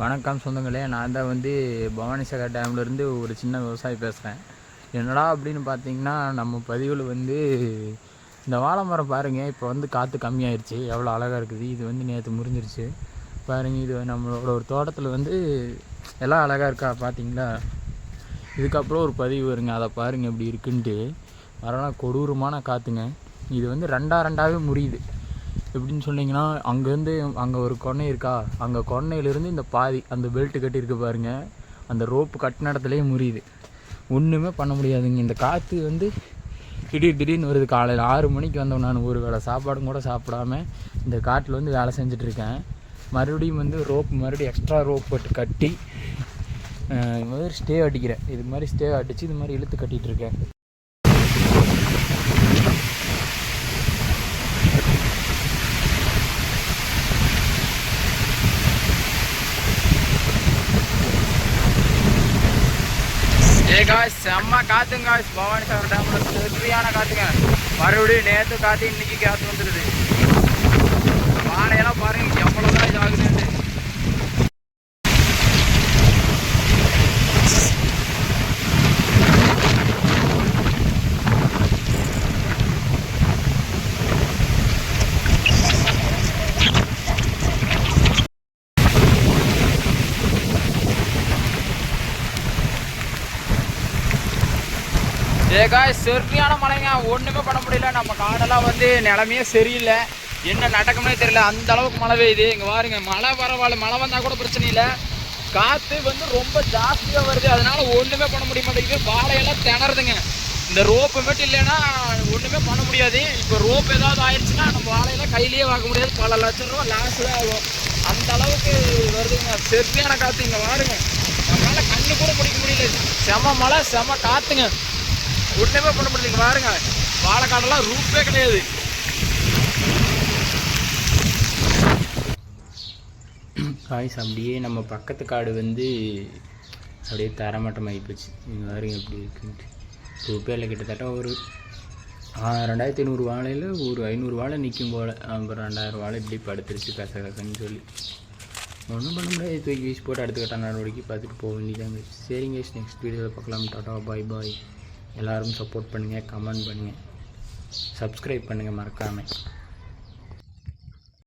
வணக்கம் சொந்தங்களே நான் தான் வந்து பவானிசாகர் டேம்லேருந்து ஒரு சின்ன விவசாயி பேசுகிறேன் என்னடா அப்படின்னு பார்த்தீங்கன்னா நம்ம பதிவில் வந்து இந்த வாழை மரம் பாருங்கள் இப்போ வந்து காற்று கம்மியாயிருச்சு. எவ்வளோ அழகாக இருக்குது. இது வந்து நேற்று முறிஞ்சிருச்சு. பாருங்கள் இது நம்மளோட ஒரு தோட்டத்தில் வந்து எல்லாம் அழகாக இருக்கா பார்த்தீங்களா இதுக்கப்புறம் ஒரு பதிவு வருங்க. அதை பாருங்கள் இப்படி இருக்குன்ட்டு. வரலாம் கொடூரமான காற்றுங்க இது வந்து ரெண்டா ரெண்டாவே முறியுது. எப்படின்னு சொன்னீங்கன்னா அங்கேருந்து அங்கே ஒரு கொன்னை இருக்கா? அங்கே கொன்னையிலேருந்து இந்த பாதி அந்த பெல்ட்டு கட்டியிருக்கு பாருங்க. அந்த ரோப்பு கட்டின இடத்துலையே முறியுது. ஒன்றுமே பண்ண முடியாதுங்க. இந்த காற்று வந்து திடீர் திடீர்னு வருது. காலையில் ஆறு மணிக்கு வந்தோம் நான். ஒரு வேளை சாப்பாடும் கூட சாப்பிடாம இந்த காட்டில் வந்து வேலை செஞ்சிட்ருக்கேன் மறுபடியும் வந்து ரோப் மறுபடியும் எக்ஸ்ட்ரா ரோப் போட்டு கட்டி இது மாதிரி ஸ்டே அடிக்கிறேன். இது மாதிரி ஸ்டே அடித்து இது மாதிரி இழுத்து கட்டிகிட்டு ஏ காய்ஸ் செம்ம காத்துங்க காய்ஸ் பவானி சாகர் டேம்ல சரியான காத்துங்க. மறுபடியும் நேற்று காத்து இன்னைக்கு காத்து வந்துடுது வாழையெல்லாம் பாருங்க எவ்வளோதான் இது ஆகுதுன்ட்டு ஏகாய் செருமையான மழைங்க. ஒன்றுமே பண்ண முடியல. நம்ம காடெல்லாம் வந்து நிலமையே சரியில்லை. என்ன நடக்கும்னே தெரியல. அந்த அளவுக்கு மழை பெய்யுது. இங்கே பாருங்க மழை பரவாயில்ல மழை வந்தால் கூட பிரச்சனை இல்லை. காற்று வந்து ரொம்ப ஜாஸ்தியாக வருது. அதனால ஒன்றுமே பண்ண முடிய மாட்டேங்குது. வாழையெல்லாம் திணறுதுங்க. இந்த ரோப்பு மட்டும் இல்லைன்னா ஒன்றுமே பண்ண முடியாது. இப்போ ரோப் ஏதாவது ஆயிடுச்சுன்னா நம்ம வாழையெல்லாம் கையிலேயே வாங்க முடியாது. பல லட்சம் ரூபா லாஸ் தான் ஆகும். அந்த அளவுக்கு வருதுங்க. செருமையான காற்று இங்கே பாருங்க. நம்மளால் கண்ணு கூட பிடிக்க முடியல. செம மழை செம காற்றுங்க ஒன்றுமே பண்ண முடியலைங்க பாருங்க. வாழைக்காடெல்லாம் ரூப்பே கிடையாது. காய்ஸ் அப்படியே நம்ம பக்கத்து காடு வந்து அப்படியே தரமட்டமாகி போச்சு. நீங்கள் பாருங்க எப்படி இருக்குன்ட்டு. ரூப்பே இல்லை கிட்டத்தட்ட ஒரு ரெண்டாயிரத்தி ஐநூறு வாழையில் ஒரு ஐநூறு வாழை நிற்கும் போல். அப்புறம் ரெண்டாயிரம் வாழை இப்படி படுத்துருச்சு கச கசன்னு சொல்லி. ஒன்றும் பண்ண முடியாது. தூக்கி வீசி போட்டு அடுத்த கட்ட நடவடிக்கை பார்த்துட்டு போக வேண்டியதாங்க சரிங்க நெக்ஸ்ட் வீடியோவில் பார்க்கலாம். டாட்டா பாய் பாய் எல்லோரும் சப்போர்ட் பண்ணுங்கள் கமெண்ட் பண்ணுங்கள் சப்ஸ்கிரைப் பண்ணுங்கள் மறக்காமல்